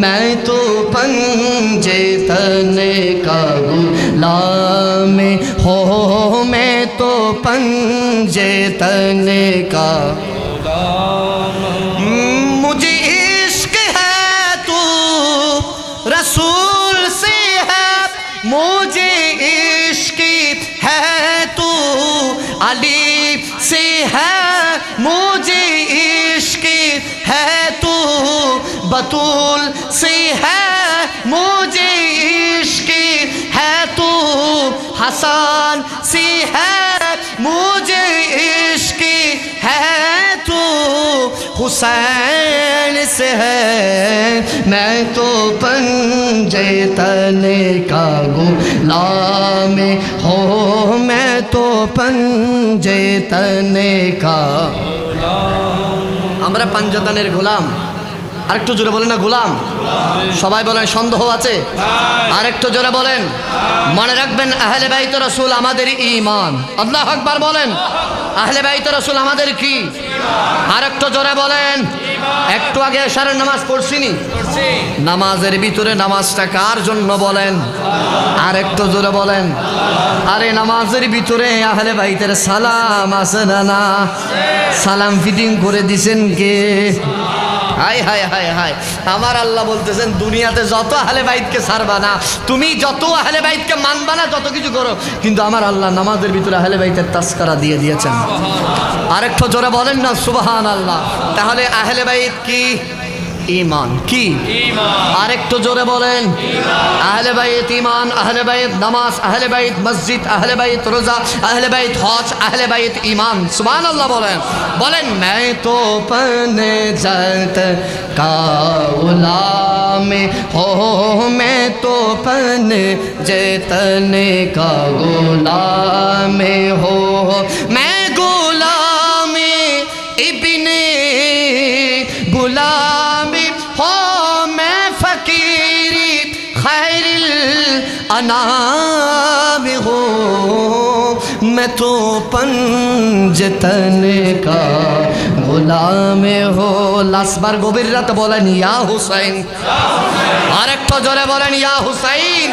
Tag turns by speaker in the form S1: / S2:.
S1: میں تو پنجے تنے کا غلام ہو میں تو پنجے تنے کا مجھے عشق ہے سے ہے۔ مجھے عشق ہے تو علی سے ہے۔ بطول سی ہے مجھے عشق ہے تو حسان سی ہے مجھے عشق ہے تو حسین سے ہے میں تو پنجے تلے کا غلام ہو میں تو پنجے تلے کا আমরা পাঞ্জতনের گلام আরেকটু জোরে বলেন না, গোলাম। সবাই বলেন, সন্দেহ আছে? আরেকটু জোরে বলেন। মনে রাখবেন, আহলে বাইত রসুল আমাদের ইমান আল্লাহ আকবার বলেন, আহলে বাইত রসুল আমাদের কি? আরেকটু জোরে বলেন, একটু আগে এশারের নামাজ পড়ছিনি নামাজের ভিতরে নামাজটা কার জন্য বলেন? আর একটু জোরে বলেন, আরে নামাজের ভিতরে আহলে বাইতের সালাম আছে না? সালাম ফিটিং করে দিছেন কে? হাই হায় হায় হায় আমার আল্লাহ বলতেছেন, দুনিয়াতে যত আহলে বাইতকে ছাড়বা না, তুমি যত আহলে বাইতকে মানবা না, যত কিছু করো, কিন্তু আমার আল্লাহ নামাজের ভিতরে আহলে বাইতের তাস্কারা দিয়ে দিয়েছেন। আরেকটু জোরে বলেন না সুবাহান আল্লাহ তাহলে আহলে বাইত কি? ইমান কি আরেকটু জোরে বলেন আহলে বাইত ইমান আহলে বাইত নামাজ আহলে বাইত মসজিদ আহলে বাইত রোজা আহলে বাইত হজ আহলে বাইত ইমান সুবহানাল্লাহ বলেন বলেন मैं तो पने जत का गुलाम हो मैं तो पने जतने का गुलाम हो मैं गुलाम इब्ने गुलामी अनाम हो मैं तो पंजतन का গোলাম হো লাসবার গভীর রাত বলেন ইয়া হুসাইন আরেকটা জোরে বলেন ইয়া হুসাইন